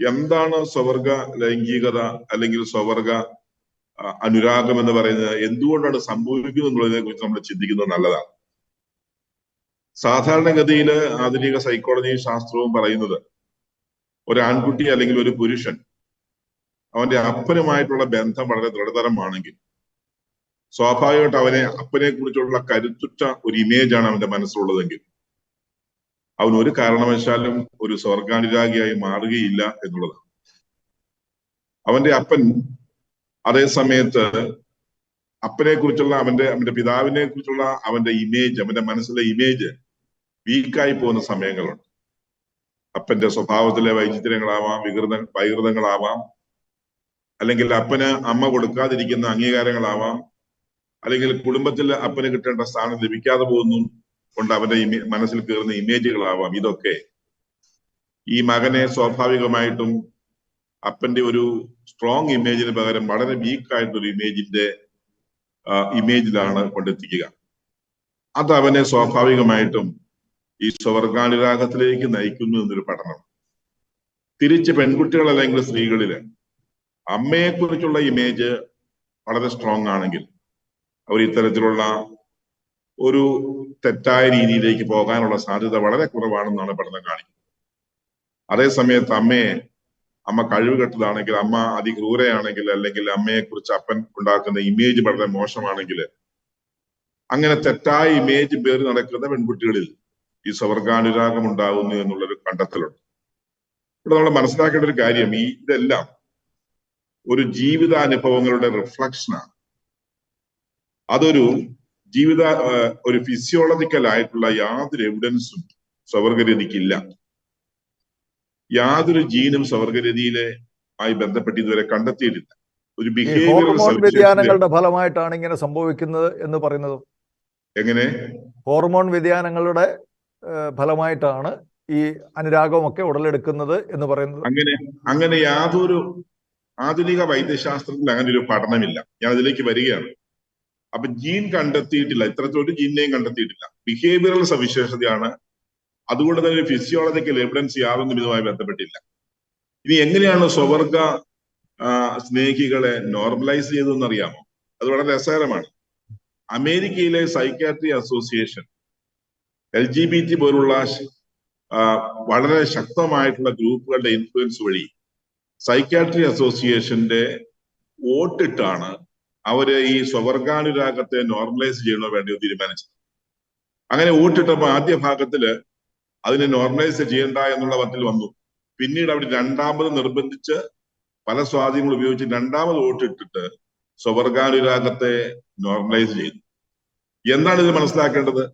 എന്താണ് സ്വവർഗ ലൈംഗികത അല്ലെങ്കിൽ സ്വവർഗ അനുരാഗം എന്ന് പറയുന്നത്? എന്തുകൊണ്ടാണ് സംഭവിക്കുന്നത് എന്നുള്ളതിനെ കുറിച്ച് നമ്മൾ ചിന്തിക്കുന്നത് നല്ലതാണ്. സാധാരണഗതിയിൽ ആധുനിക സൈക്കോളജി ശാസ്ത്രവും പറയുന്നത് ഒരു ആൺകുട്ടി അല്ലെങ്കിൽ ഒരു പുരുഷൻ അവന്റെ അപ്പനുമായിട്ടുള്ള ബന്ധം വളരെ ദൃഢതരമാണെങ്കിൽ സ്വാഭാവികമായിട്ട് അവനെ അപ്പനെ കുറിച്ചുള്ള കരുത്തുറ്റ ഒരു ഇമേജാണ് അവന്റെ മനസ്സിലുള്ളതെങ്കിൽ അവൻ ഒരു കാരണവശാലും ഒരു സ്വർഗാനുരാഗിയായി മാറുകയില്ല എന്നുള്ളതാണ്. അവന്റെ അപ്പൻ അതേ സമയത്ത് അപ്പനെ കുറിച്ചുള്ള അവന്റെ അവന്റെ പിതാവിനെ കുറിച്ചുള്ള അവന്റെ ഇമേജ് അവന്റെ മനസ്സിലെ ഇമേജ് വീക്കായി പോകുന്ന സമയങ്ങളുണ്ട്. അപ്പന്റെ സ്വഭാവത്തിലെ വൈചിത്രങ്ങളാവാം വികൃത വൈകൃതങ്ങളാവാം അല്ലെങ്കിൽ അപ്പന് അമ്മ കൊടുക്കാതിരിക്കുന്ന അംഗീകാരങ്ങളാവാം അല്ലെങ്കിൽ കുടുംബത്തിൽ അപ്പന് കിട്ടേണ്ട സ്ഥാനം ലഭിക്കാതെ പോകുന്നു കൊണ്ട് അവന്റെ മനസ്സിൽ കയറുന്ന ഇമേജുകളാവാം. ഇതൊക്കെ ഈ മകനെ സ്വാഭാവികമായിട്ടും അപ്പന്റെ ഒരു സ്ട്രോങ് ഇമേജിന് പകരം വളരെ വീക്ക് ആയിട്ടൊരു ഇമേജിന്റെ ഇമേജിലാണ് കൊണ്ടെത്തിക്കുക. അത് അവനെ സ്വാഭാവികമായിട്ടും ഈ സ്വർഗാനുരാഗത്തിലേക്ക് നയിക്കുന്നു എന്നൊരു പഠനം. തിരിച്ച് പെൺകുട്ടികൾ അല്ലെങ്കിൽ സ്ത്രീകളിൽ അമ്മയെക്കുറിച്ചുള്ള ഇമേജ് വളരെ സ്ട്രോങ് ആണെങ്കിൽ അവർ ഇത്തരത്തിലുള്ള ഒരു തെറ്റായ രീതിയിലേക്ക് പോകാനുള്ള സാധ്യത വളരെ കുറവാണെന്നാണ് പഠനം കാണിക്കുന്നത്. അതേസമയത്ത് അമ്മയെ അമ്മ കഴിവുകെട്ടതാണെങ്കിൽ അമ്മ അതിക്രൂരയാണെങ്കിൽ അല്ലെങ്കിൽ അമ്മയെ കുറിച്ച് അപ്പൻ ഉണ്ടാക്കുന്ന ഇമേജ് വളരെ മോശമാണെങ്കിൽ അങ്ങനെ തെറ്റായ ഇമേജ് പേര് നടക്കുന്ന പെൺകുട്ടികളിൽ ഈ സ്വർഗാനുരാഗം ഉണ്ടാകുന്നു എന്നുള്ളൊരു കണ്ടെത്തലുണ്ട്. ഇവിടെ നമ്മൾ മനസ്സിലാക്കേണ്ട ഒരു കാര്യം ഈ ഇതെല്ലാം ഒരു ജീവിതാനുഭവങ്ങളുടെ റിഫ്ലക്ഷനാണ് അതൊരു ജീവിത ഒരു ഫിസിയോളജിക്കൽ ആയിട്ടുള്ള യാതൊരു എവിഡൻസും സ്വവർഗരതിക്കില്ല യാതൊരു ജീനും സ്വർഗരതിയിലെ ആയി ബന്ധപ്പെട്ട് ഇതുവരെ കണ്ടെത്തിയിട്ടില്ല. ഒരു ഹോർമോൺ വ്യതിയാനങ്ങളുടെ ഫലമായിട്ടാണ് ഇങ്ങനെ സംഭവിക്കുന്നത് എന്ന് പറയുന്നത്. എങ്ങനെ? ഹോർമോൺ വ്യതിയാനങ്ങളുടെ ഫലമായിട്ടാണ് ഈ അനുരാഗമൊക്കെ ഉടലെടുക്കുന്നത് എന്ന് പറയുന്നത്. അങ്ങനെ അങ്ങനെ യാതൊരു ആധുനിക വൈദ്യശാസ്ത്രത്തിൽ അങ്ങനെ ഒരു പഠനമില്ല. ഞാൻ അതിലേക്ക് വരികയാണ്. അപ്പൊ ജീൻ കണ്ടെത്തിയിട്ടില്ല. ഇത്രത്തോട്ട് ജീനിനെയും കണ്ടെത്തിയിട്ടില്ല. ബിഹേവിയറൽ സവിശേഷതയാണ്. അതുകൊണ്ട് തന്നെ ഫിസിയോളജിക്കൽ എവിഡൻസ് യാതൊന്നും ഇതുമായി ബന്ധപ്പെട്ടില്ല. ഇനി എങ്ങനെയാണ് സ്വവർഗ സ്നേഹികളെ നോർമലൈസ് ചെയ്തതെന്ന് അറിയാമോ? അത് വളരെ രസകരമാണ്. അമേരിക്കയിലെ psychiatry association L G B T പോലുള്ള വളരെ ശക്തമായിട്ടുള്ള ഗ്രൂപ്പുകളുടെ ഇൻഫ്ലുവൻസ് വഴി സൈക്കാട്രി അസോസിയേഷന്റെ വോട്ടിട്ടാണ് അവർ ഈ സ്വവർഗാനുരാഗത്തെ നോർമലൈസ് ചെയ്യണോ വേണ്ടിയോ തീരുമാനിച്ചത്. അങ്ങനെ വോട്ടിട്ടപ്പോ ആദ്യ ഭാഗത്തിൽ അതിനെ നോർമലൈസ് ചെയ്യണ്ട എന്നുള്ള മട്ടിൽ വന്നു. പിന്നീട് അവർ രണ്ടാമത് നിർബന്ധിച്ച് പല സ്വാധീനങ്ങൾ ഉപയോഗിച്ച് രണ്ടാമത് വോട്ടിട്ടിട്ട് സ്വവർഗാനുരാഗത്തെ നോർമലൈസ് ചെയ്തു. എന്താണ് ഇത് മനസ്സിലാക്കേണ്ടത്?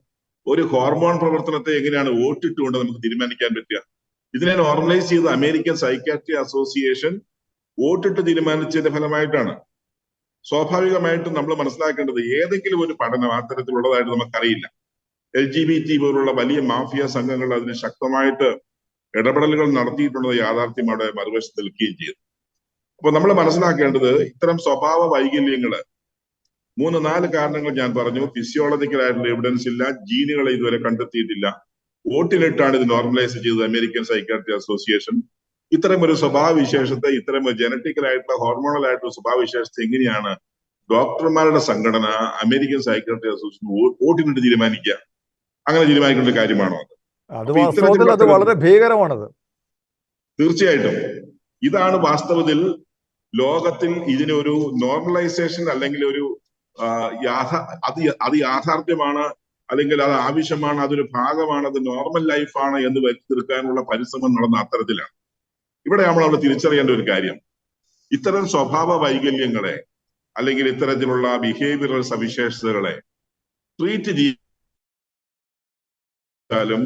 ഒരു ഹോർമോൺ പ്രവർത്തനത്തെ എങ്ങനെയാണ് വോട്ടിട്ടുകൊണ്ട് നമുക്ക് തീരുമാനിക്കാൻ പറ്റുക? ഇതിനെ നോർമലൈസ് ചെയ്ത് അമേരിക്കൻ സൈക്കാട്രി അസോസിയേഷൻ വോട്ടിട്ട് തീരുമാനിച്ചതിന്റെ ഫലമായിട്ടാണ്. സ്വാഭാവികമായിട്ടും നമ്മൾ മനസ്സിലാക്കേണ്ടത് ഏതെങ്കിലും ഒരു പഠനം അത്തരത്തിലുള്ളതായിട്ട് നമുക്കറിയില്ല. എൽ ജി ബി ടി പോലുള്ള വലിയ മാഫിയ സംഘങ്ങൾ അതിന് ശക്തമായിട്ട് ഇടപെടലുകൾ നടത്തിയിട്ടുള്ളത് യാഥാർത്ഥ്യം അവിടെ മറുവശത്ത് നിൽക്കുകയും ചെയ്തു. അപ്പൊ നമ്മൾ മനസ്സിലാക്കേണ്ടത് ഇത്തരം സ്വഭാവ വൈകല്യങ്ങൾ മൂന്ന് നാല് കാരണങ്ങൾ ഞാൻ പറഞ്ഞു. ഫിസിയോളജിക്കൽ ആയിട്ടുള്ള എവിഡൻസ് ഇല്ല. ജീനുകളെ ഇതുവരെ കണ്ടെത്തിയിട്ടില്ല. വോട്ടിലിട്ടാണ് ഇത് നോർമലൈസ് ചെയ്തത്. അമേരിക്കൻ സൈക്കാട്രി അസോസിയേഷൻ ഇത്തരം ഒരു സ്വഭാവവിശേഷത്തെ ഇത്തരം ജനറ്റിക്കലായിട്ടുള്ള ഹോർമോണൽ ആയിട്ടുള്ള സ്വഭാവവിശേഷത്തെ എങ്ങനെയാണ് ഡോക്ടർമാരുടെ സംഘടന അമേരിക്കൻ സൈക്കോളജി അസോസിയേഷൻ വോട്ടിനിട്ട് തീരുമാനിക്കുക? അങ്ങനെ തീരുമാനിക്കേണ്ട കാര്യമാണോ അത്? അത് വളരെ ഭീകരമാണത്. തീർച്ചയായിട്ടും. ഇതാണ് വാസ്തവത്തിൽ ലോകത്തിൽ ഇതിനൊരു നോർമലൈസേഷൻ അല്ലെങ്കിൽ ഒരു അത് അത് യാഥാർത്ഥ്യമാണ് അല്ലെങ്കിൽ അത് ആവശ്യമാണ് അതൊരു ഭാഗമാണ് അത് നോർമൽ ലൈഫാണ് എന്ന് വരുത്തി തീർക്കാനുള്ള പരിശ്രമം നടന്ന അത്തരത്തിലാണ്. ഇവിടെ നമ്മൾ അവിടെ തിരിച്ചറിയേണ്ട ഒരു കാര്യം. ഇത്തരം സ്വഭാവ വൈകല്യങ്ങളെ അല്ലെങ്കിൽ ഇത്തരത്തിലുള്ള ബിഹേവിയറൽ സവിശേഷതകളെ ട്രീറ്റ് ചെയ്താലും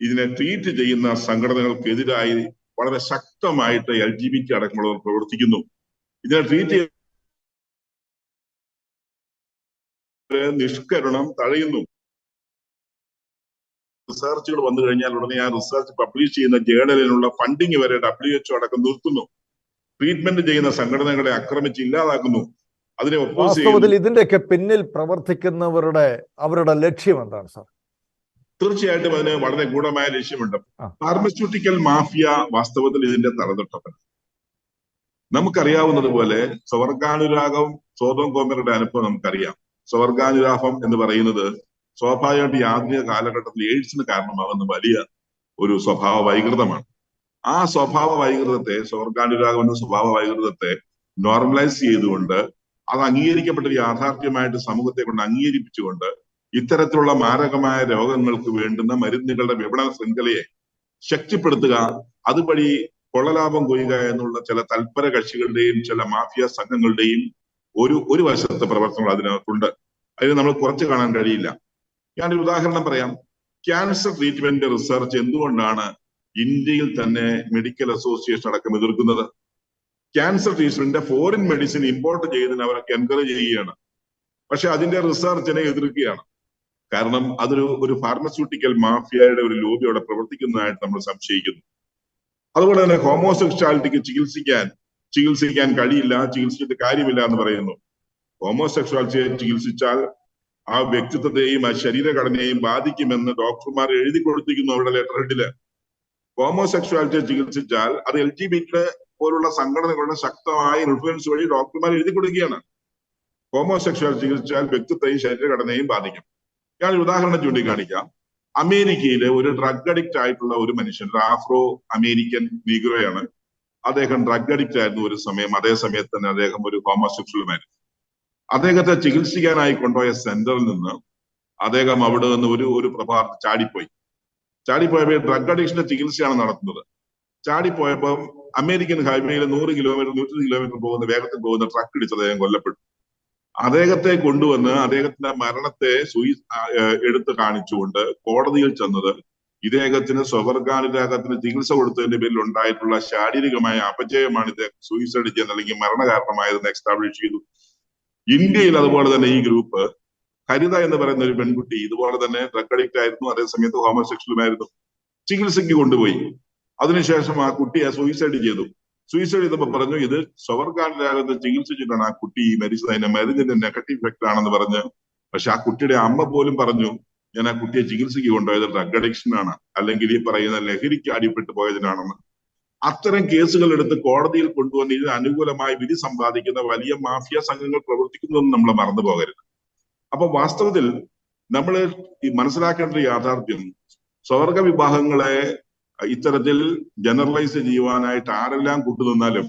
ഇതിനെ ട്രീറ്റ് ചെയ്യുന്ന സംഘടനകൾക്കെതിരായി വളരെ ശക്തമായിട്ട് എൽ ജി ബി ടി അടക്കമുള്ളവർ പ്രവർത്തിക്കുന്നു. ഇതിനെ ട്രീറ്റ് നിഷ്കരണം തഴയുന്നു റിസർച്ചുകൾ വന്നു കഴിഞ്ഞാൽ ഉടനെ ആ റിസർച്ച് പബ്ലിഷ് ചെയ്യുന്ന ജേണലിനുള്ള ഫണ്ടിങ് വരെ ഡബ്ല്യു എച്ച്ഒ അടക്കം നിർത്തുന്നു. ട്രീറ്റ്മെന്റ് ചെയ്യുന്ന സംഘടനകളെ ആക്രമിച്ച് ഇല്ലാതാക്കുന്നു. അതിനെ വാസ്തവത്തിൽ ഇതിന്റെയൊക്കെ പിന്നിൽ പ്രവർത്തിക്കുന്നവരുടെ അവരുടെ ലക്ഷ്യം എന്താണ് സാർ? തീർച്ചയായിട്ടും അതിന് വളരെ ഗൂഢമായ ലക്ഷ്യമുണ്ട്. ഫാർമസ്യൂട്ടിക്കൽ മാഫിയ വാസ്തവത്തിൽ ഇതിന്റെ തലതൊട്ടപ്പൻ. നമുക്കറിയാവുന്നത് പോലെ സ്വർഗാനുരാഗം സ്വതം കോമരുടെ അനുഭവം നമുക്കറിയാം. സ്വർഗാനുരാഗം എന്ന് പറയുന്നത് സ്വാഭാവികമായിട്ട് ഈ ആധുനിക കാലഘട്ടത്തിൽ എയ്ഡ്സിന് കാരണമാകുന്ന വലിയ ഒരു സ്വഭാവ വൈകൃതമാണ്. ആ സ്വഭാവ വൈകൃതത്തെ സ്വർഗാനുരാഗമെന്ന സ്വഭാവ വൈകൃതത്തെ നോർമലൈസ് ചെയ്തുകൊണ്ട് അത് അംഗീകരിക്കപ്പെട്ട യാഥാർത്ഥ്യമായിട്ട് സമൂഹത്തെ കൊണ്ട് അംഗീകരിപ്പിച്ചുകൊണ്ട് ഇത്തരത്തിലുള്ള മാരകമായ രോഗങ്ങൾക്ക് വേണ്ടുന്ന മരുന്നുകളുടെ വിപണന ശൃംഖലയെ ശക്തിപ്പെടുത്തുക അതുവഴി കൊള്ളലാഭം കൊയ്യുക എന്നുള്ള ചില തൽപര കക്ഷികളുടെയും ചില മാഫിയ സംഘങ്ങളുടെയും ഒരു ഒരു വശത്തെ പ്രവർത്തനങ്ങൾ അതിനകത്തുണ്ട്. അതിന് നമ്മൾ കുറച്ച് കാണാൻ കഴിയില്ല. ഞാനൊരു ഉദാഹരണം പറയാം. ക്യാൻസർ ട്രീറ്റ്മെന്റ് റിസർച്ച് എന്തുകൊണ്ടാണ് ഇന്ത്യയിൽ തന്നെ മെഡിക്കൽ അസോസിയേഷൻ അടക്കം എതിർക്കുന്നത്? Cancer treatment foreign medicine import ചെയ്യുന്നതിന് അവരൊക്കെ എൻകറേജ് ചെയ്യുകയാണ്. പക്ഷെ അതിന്റെ റിസർച്ചിനെ എതിർക്കുകയാണ്. കാരണം അതൊരു ഒരു ഫാർമസ്യൂട്ടിക്കൽ മാഫിയയുടെ ഒരു ലോബി അവിടെ പ്രവർത്തിക്കുന്നതായിട്ട് നമ്മൾ സംശയിക്കുന്നു. അതുപോലെ തന്നെ ഹോമോസെക്ഷാലിറ്റിക്ക് ചികിത്സിക്കാൻ ചികിത്സിക്കാൻ കഴിയില്ല ചികിത്സിച്ചിട്ട് കാര്യമില്ല എന്ന് പറയുന്നു. ഹോമോസെക്ഷാലിറ്റിയെ ചികിത്സിച്ചാൽ ആ വ്യക്തിത്വത്തെയും ആ ശരീരഘടനയെയും ബാധിക്കുമെന്ന് ഡോക്ടർമാർ എഴുതി കൊടുത്തിരിക്കുന്നു അവരുടെ ലെറ്റർ ഹെഡിൽ ഹോമോസെക്ഷുവാലിറ്റിയെ ചികിത്സിച്ചാൽ അത് എൽ ജി ബി പോലുള്ള സംഘടനകളുടെ ശക്തമായ ഇൻഫ്ലുവൻസ് വഴി ഡോക്ടർമാർ എഴുതി കൊടുക്കുകയാണ്. ഹോമോസെക്ഷുവാലിറ്റി ചികിത്സിച്ചാൽ വ്യക്തിത്വയും ശരീരഘടനയും ബാധിക്കും. ഞാൻ ഉദാഹരണം ചൂണ്ടിക്കാണിക്കാം. അമേരിക്കയിലെ ഒരു ഡ്രഗ് അഡിക്റ്റ് ആയിട്ടുള്ള ഒരു മനുഷ്യൻ ഒരു ആഫ്രോ അമേരിക്കൻ നീഗ്രോയാണ്. അദ്ദേഹം ഡ്രഗ് അഡിക്റ്റ് ആയിരുന്നു ഒരു സമയം. അതേ സമയത്ത് തന്നെ അദ്ദേഹം ഒരു ഹോമോസെക്ഷലുമായിരുന്നു അദ്ദേഹത്തെ ചികിത്സിക്കാനായി കൊണ്ടുപോയ സെന്ററിൽ നിന്ന് അദ്ദേഹം അവിടെ നിന്ന് ഒരു ഒരു പ്രഭാതം ചാടിപ്പോയി. ചാടിപ്പോയപ്പോൾ ഡ്രഗ് അഡിക്ഷന്റെ ചികിത്സയാണ് നടത്തുന്നത്. ചാടിപ്പോയപ്പോൾ അമേരിക്കൻ ഹൈവേയിൽ നൂറ് കിലോമീറ്റർ നൂറ്റി കിലോമീറ്റർ പോകുന്ന വേഗത്തിൽ പോകുന്ന ട്രക്ക് ഇടിച്ച് അദ്ദേഹം കൊല്ലപ്പെട്ടു. അദ്ദേഹത്തെ കൊണ്ടുവന്ന് അദ്ദേഹത്തിന്റെ മരണത്തെ സൂയി എടുത്തു കാണിച്ചുകൊണ്ട് കോടതിയിൽ ചെന്നത് ഇദ്ദേഹത്തിന് സ്വവർഗാനുരാഗത്തിന് ചികിത്സ കൊടുത്തതിന്റെ പേരിൽ ഉണ്ടായിട്ടുള്ള ശാരീരികമായ അപജയമാണ് ഇദ്ദേഹം സൂയിസൈഡ് ചെയ്യുന്നത് അല്ലെങ്കിൽ മരണകാരണമായതെന്ന് എക്സ്റ്റാബ്ലിഷ് ചെയ്തു. ഇന്ത്യയിൽ അതുപോലെ തന്നെ ഈ ഗ്രൂപ്പ് ഹരിത എന്ന് പറയുന്ന ഒരു പെൺകുട്ടി ഇതുപോലെ തന്നെ ഡ്രഗ് അഡിക്റ്റ് ആയിരുന്നു. അതേസമയത്ത് ഹോമോസെക്ഷലുമായിരുന്നു ചികിത്സയ്ക്ക് കൊണ്ടുപോയി. അതിനുശേഷം ആ കുട്ടിയെ സൂയിസൈഡ് ചെയ്തു. സൂയിസൈഡ് ചെയ്തപ്പോൾ പറഞ്ഞു ഇത് സ്വവർഗാനുരാഗത്തെ ചികിത്സിച്ചിട്ടാണ് ആ കുട്ടി. മരിച്ചത് മരുന്നിന്റെ നെഗറ്റീവ് ഇഫക്റ്റ് ആണെന്ന് പറഞ്ഞ് പക്ഷെ ആ കുട്ടിയുടെ അമ്മ പോലും പറഞ്ഞു ഞാൻ ആ കുട്ടിയെ ചികിത്സയ്ക്ക് കൊണ്ടുപോയത് ഡ്രഗ് അഡിക്ഷൻ ആണ്. അല്ലെങ്കിൽ ഈ പറയുന്ന ലഹരിക്ക് അടിപ്പെട്ടു പോയതിനാണെന്ന്. അത്തരം കേസുകൾ എടുത്ത് കോടതിയിൽ കൊണ്ടുവന്ന് ഇതിന് അനുകൂലമായി വിധി സമ്പാദിക്കുന്ന വലിയ മാഫിയ സംഘങ്ങൾ പ്രവർത്തിക്കുന്നതെന്ന് നമ്മൾ മറന്നു പോകരുത്. അപ്പൊ വാസ്തവത്തിൽ നമ്മൾ ഈ മനസ്സിലാക്കേണ്ട ഒരു യാഥാർത്ഥ്യം സ്വർഗ വിഭാഗങ്ങളെ ഇത്തരത്തിൽ ജനറലൈസ് ചെയ്യുവാനായിട്ട് ആരെല്ലാം കൂട്ടുനിന്നാലും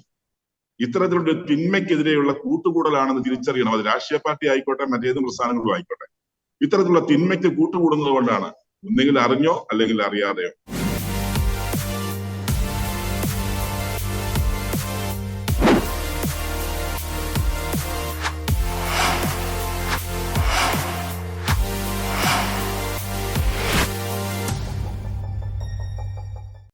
ഇത്തരത്തിലുള്ള തിന്മയ്ക്കെതിരെയുള്ള കൂട്ടുകൂടലാണെന്ന് തിരിച്ചറിയണം. അത് രാഷ്ട്രീയ പാർട്ടി ആയിക്കോട്ടെ മറ്റേത് പ്രസ്ഥാനങ്ങളും ആയിക്കോട്ടെ. ഇത്തരത്തിലുള്ള തിന്മയ്ക്ക് കൂട്ടുകൂടുന്നത് കൊണ്ടാണ് ഒന്നെങ്കിൽ അറിഞ്ഞോ അല്ലെങ്കിൽ അറിയാതെയോ.